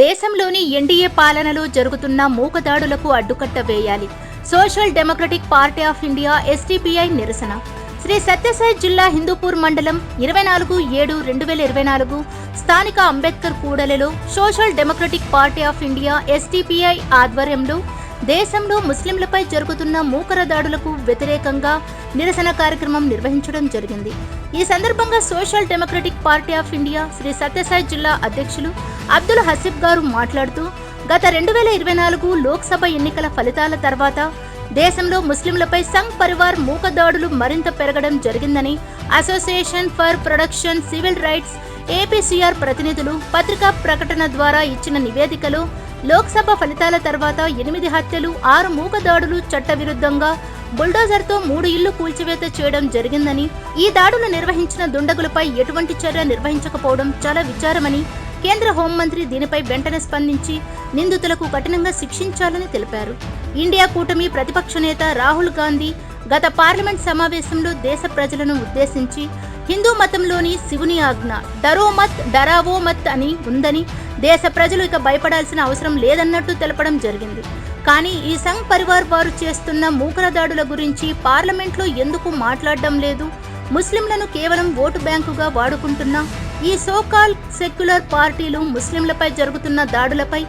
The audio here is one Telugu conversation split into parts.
దేశంలోని ఎన్డీఏ పాలనలో జరుగుతున్న మూకదాడులకు అడ్డుకట్ట వేయాలి. Social democratic party of India SDPI నిరసన. శ్రీ సత్యసాయి జిల్లా హిందూపూర్ మండలం ఇరవై నాలుగు ఏడు రెండు వేల ఇరవై నాలుగు స్థానిక అంబేద్కర్ కూడలిలో Social Democratic Party of India SDPI ఆధ్వర్యంలో దేశంలో ముస్లింలపై జరుగుతున్న మూకర దాడులకు వ్యతిరేకంగా నిరసన కార్యక్రమం నిర్వహించడం జరిగింది. ఈ సందర్భంగా Social Democratic Party of India Shri Sathya Sai అధ్యక్షులు అబ్దుల్ హసీబ్ గారు మాట్లాడుతూ గత రెండు వేల ఇరవై నాలుగు లోక్సభ ఎన్నికల ఫలితాల తర్వాత దేశంలో ముస్లింలపై సంఘ్ పరివార్ మూకదాడులు మరింత పెరగడం జరిగిందని Association for Protection Civil Rights APCR ప్రతినిధులు పత్రికా ప్రకటన ద్వారా ఇచ్చిన నివేదికలో లోక్సభ ఫలితాల తర్వాత ఎనిమిది హత్యలు ఆరు మూకదాడులు చట్టవిరుద్ధంగా బుల్డోజర్తో మూడు ఇళ్ళు కూల్చివేత చేయడం జరిగిందని ఈ దాడులు నిర్వహించిన దుండగులపై ఎటువంటి చర్య నిర్వహించకపోవడం చాలా విచారమని కేంద్ర హోంమంత్రి దీనిపై వెంటనే స్పందించి నిందితులకు కఠినంగా శిక్షించాలని తెలిపారు. ఇండియా కూటమి ప్రతిపక్ష నేత రాహుల్ గాంధీ గత పార్లమెంట్ సమావేశంలో దేశ ప్రజలను ఉద్దేశించి హిందూ మతంలోని శివుని ఆజ్ఞ డరో మత్ డరావో మత్ అని ఉందని దేశ ప్రజలు ఇక భయపడాల్సిన అవసరం లేదన్నట్టు తెలపడం జరిగింది. కానీ ఈ సంఘ్ పరివార్ వారు చేస్తున్న మూకర దాడుల గురించి పార్లమెంట్లో ఎందుకు మాట్లాడడం లేదు? ముస్లింలను కేవలం ఓటు బ్యాంకుగా వాడుకుంటున్న? ఈ సోకాల్ సెక్యులర్ పార్టీలు ముస్లింలపై జరుగుతున్న దాడులపై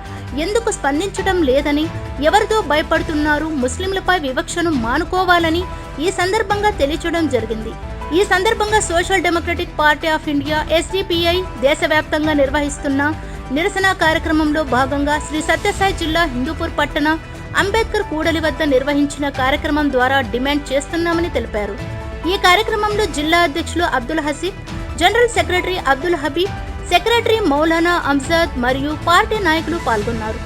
ఎందుకు స్పందించడం లేదని ఎవరితో భయపడుతున్నారు ముస్లింలపై వివక్షను మానుకోవాలని ఈ సందర్భంగా తెలియచడం జరిగింది. ఈ సందర్భంగా Social Democratic Party of India SDPI దేశవ్యాప్తంగా నిర్వహిస్తున్న నిరసన కార్యక్రమంలో భాగంగా శ్రీ సత్యసాయి జిల్లా హిందూపూర్ పట్టణ అంబేద్కర్ కూడలి వద్ద నిర్వహించిన కార్యక్రమం ద్వారా డిమాండ్ చేస్తున్నామని తెలిపారు. ఈ కార్యక్రమంలో జిల్లా అధ్యక్షులు Abdul Haseeb general secretary Abdul Habib secretary Maulana Amjad మరియు పార్టీ నాయకులు పాల్గొన్నారు.